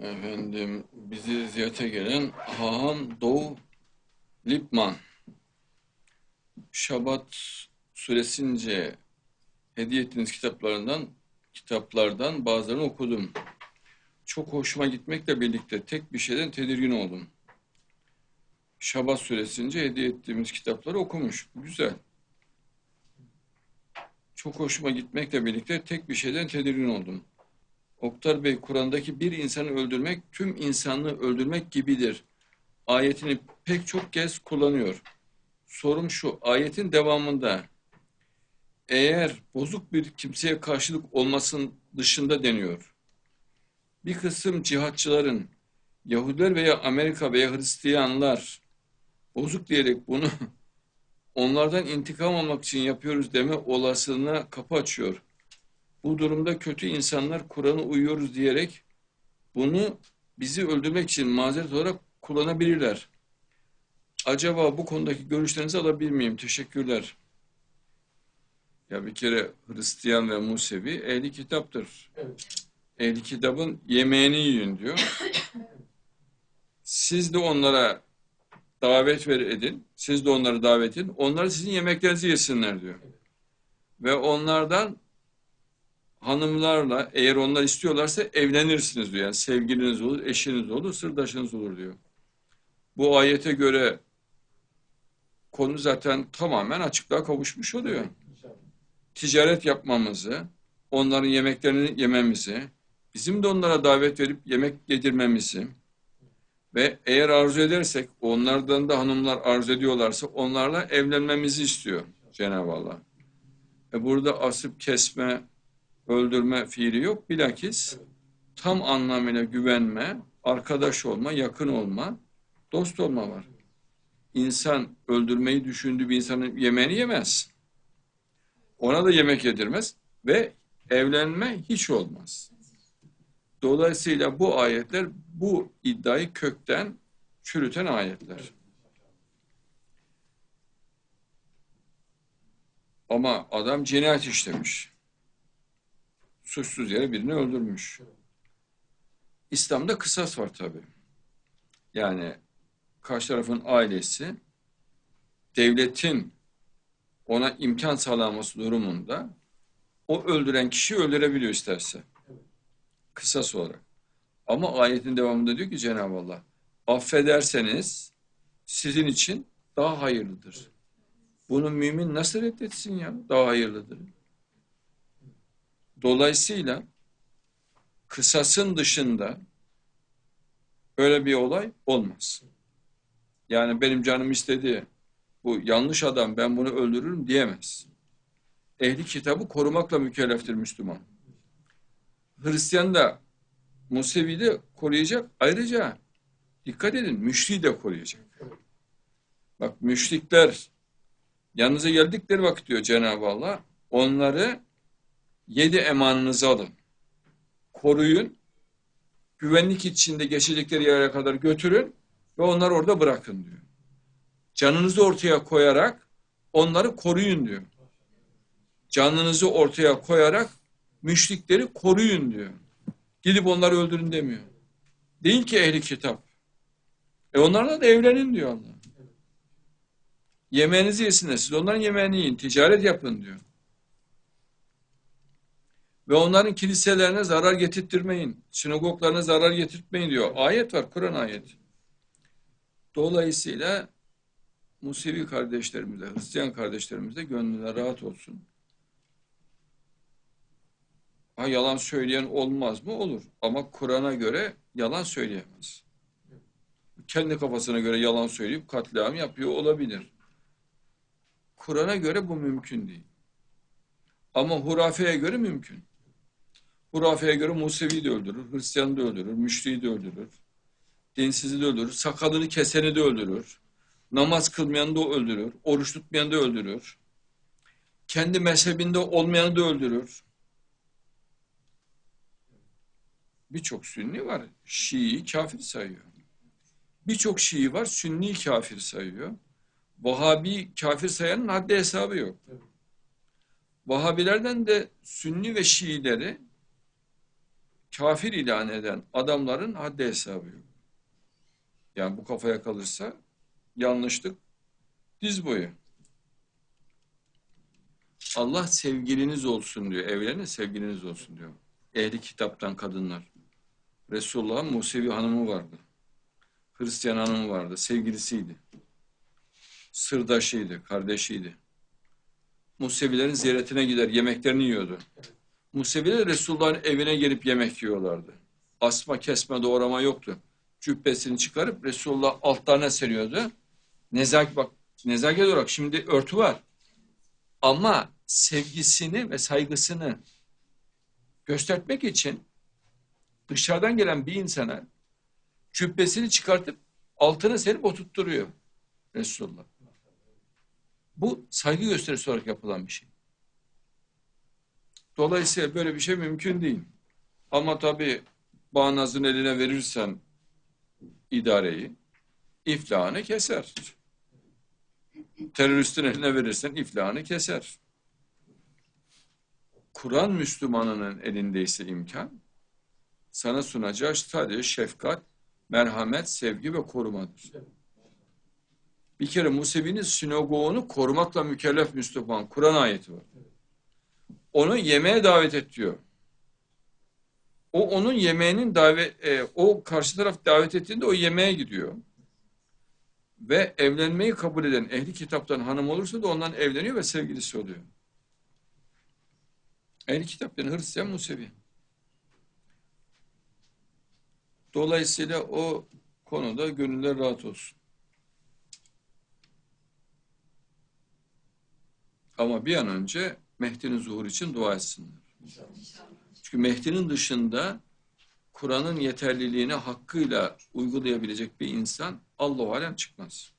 Efendim bizi ziyarete gelen Haham Doğu Lipman Şabat süresince hediye ettiğiniz kitaplarından kitaplardan bazılarını okudum. Çok hoşuma gitmekle birlikte tek bir şeyden tedirgin oldum. Şabat süresince hediye ettiğimiz kitapları okumuş. Güzel. Çok hoşuma gitmekle birlikte tek bir şeyden tedirgin oldum. Oktar Bey, Kur'an'daki bir insanı öldürmek tüm insanlığı öldürmek gibidir. Ayetini pek çok kez kullanıyor. Sorum şu, ayetin devamında eğer bozuk bir kimseye karşılık olmasın dışında deniyor. Bir kısım cihatçıların Yahudiler veya Amerika veya Hristiyanlar bozuk diyerek bunu onlardan intikam almak için yapıyoruz deme olasılığına kapı açıyor. Bu durumda kötü insanlar Kur'an'a uyuyoruz diyerek bunu bizi öldürmek için mazeret olarak kullanabilirler. Acaba bu konudaki görüşlerinizi alabilir miyim? Teşekkürler. Ya bir kere Hristiyan ve Musevi ehli kitaptır. Evet. Ehli kitabın yemeğini yiyin diyor. Siz de onlara davet ver edin. Siz de onları davet edin. Onlar sizin yemeklerinizi yesinler diyor. Ve onlardan hanımlarla eğer onlar istiyorlarsa evlenirsiniz diyor. Yani sevgiliniz olur, eşiniz olur, sırdaşınız olur diyor. Bu ayete göre konu zaten tamamen açıklığa kavuşmuş oluyor. Ticaret yapmamızı, onların yemeklerini yememizi, bizim de onlara davet verip yemek yedirmemizi ve eğer arzu edersek, onlardan da hanımlar arzu ediyorlarsa onlarla evlenmemizi istiyor Cenab-ı Allah. E burada asıp kesme, öldürme fiili yok. Bilakis tam anlamıyla güvenme, arkadaş olma, yakın olma, dost olma var. İnsan öldürmeyi düşündüğü bir insanın yemeğini yemez. Ona da yemek yedirmez ve evlenme hiç olmaz. Dolayısıyla bu ayetler bu iddiayı kökten çürüten ayetler. Ama adam cinayet işlemiş. Suçsuz yere birini öldürmüş. İslam'da kısas var tabii. Yani karşı tarafın ailesi devletin ona imkan sağlaması durumunda o öldüren kişiyi öldürebiliyor isterse. Kısas olarak. Ama ayetin devamında diyor ki Cenab-ı Allah affederseniz sizin için daha hayırlıdır. Bunu mümin nasıl reddetsin ya? Daha hayırlıdır. Dolayısıyla kısasın dışında böyle bir olay olmaz. Yani benim canım istedi, bu yanlış adam ben bunu öldürürüm diyemez. Ehli kitabı korumakla mükelleftir Müslüman. Hristiyan da Musevi de koruyacak. Ayrıca dikkat edin müşriği de koruyacak. Bak müşrikler yanınıza geldikleri vakit diyor Cenab-ı Allah onları yedi emanınızı alın. Koruyun. Güvenlik içinde geçecekleri yere kadar götürün ve onları orada bırakın diyor. Canınızı ortaya koyarak onları koruyun diyor. Canınızı ortaya koyarak müşrikleri koruyun diyor. Gidip onları öldürün demiyor. Değil ki ehli kitap. E onlarla da evlenin diyor Allah. Yemeğinizi yesinler. Siz onların yemeğini yiyin. Ticaret yapın diyor. Ve onların kiliselerine zarar getirtmeyin. Sinagoglarına zarar getirtmeyin diyor. Ayet var. Kur'an ayeti. Dolayısıyla Musevi kardeşlerimize, Hristiyan kardeşlerimize gönlüne rahat olsun. Ha yalan söyleyen olmaz mı? Olur. Ama Kur'an'a göre yalan söyleyemez. Kendi kafasına göre yalan söyleyip katliam yapıyor olabilir. Kur'an'a göre bu mümkün değil. Ama hurafeye göre mümkün. Hurafeye göre Musevi de öldürür, Hristiyan da öldürür, müşriği de öldürür, dinsizi de öldürür, sakalını keseni de öldürür, namaz kılmayanı da öldürür, oruç tutmayanı da öldürür, kendi mezhebinde olmayanı da öldürür. Birçok Sünni var, Şii'yi kafir sayıyor. Birçok Şii var, Sünni kafir sayıyor. Vahabi kafir sayanın haddi hesabı yok. Vahabilerden de Sünni ve Şiileri kafir ilan eden adamların haddi hesabı yok. Yani bu kafaya kalırsa yanlışlık diz boyu. Allah sevgiliniz olsun diyor. Evlenin sevgiliniz olsun diyor. Ehli kitaptan kadınlar. Resulullah'ın Musevi hanımı vardı. Hristiyan hanımı vardı. Sevgilisiydi. Sırdaşıydı, kardeşiydi. Musevilerin ziyaretine gider, yemeklerini yiyordu. Museviler Resulullah'ın evine gelip yemek yiyorlardı. Asma, kesme, doğrama yoktu. Cübbesini çıkarıp Resulullah altlarına seriyordu. Nezaket bak, nezaket olarak şimdi örtü var. Ama sevgisini ve saygısını göstermek için dışarıdan gelen bir insana cübbesini çıkartıp altına serip oturtturuyor Resulullah. Bu saygı gösterisi olarak yapılan bir şey. Dolayısıyla böyle bir şey mümkün değil. Ama tabii bağnazın eline verirsen idareyi, iflahını keser. Teröristin eline verirsen iflahını keser. Kur'an Müslümanının elindeyse imkan, sana sunacağı sadece şefkat, merhamet, sevgi ve korumadır. Bir kere Musevi'nin sinagoğunu korumakla mükellef Müslüman. Kur'an ayeti var. Onu yemeğe davet et diyor. O onun yemeğinin davet, e, o karşı taraf davet ettiğinde o yemeğe gidiyor. Ve evlenmeyi kabul eden ehli kitaptan hanım olursa da ondan evleniyor ve sevgilisi oluyor. Ehli kitaptan Hristiyan Musevi. Dolayısıyla o konuda gönüller rahat olsun. Ama bir an önce Mehdi'nin zuhur için dua etsinler. Çünkü Mehdi'nin dışında Kur'an'ın yeterliliğini hakkıyla uygulayabilecek bir insan Allah alem çıkmaz.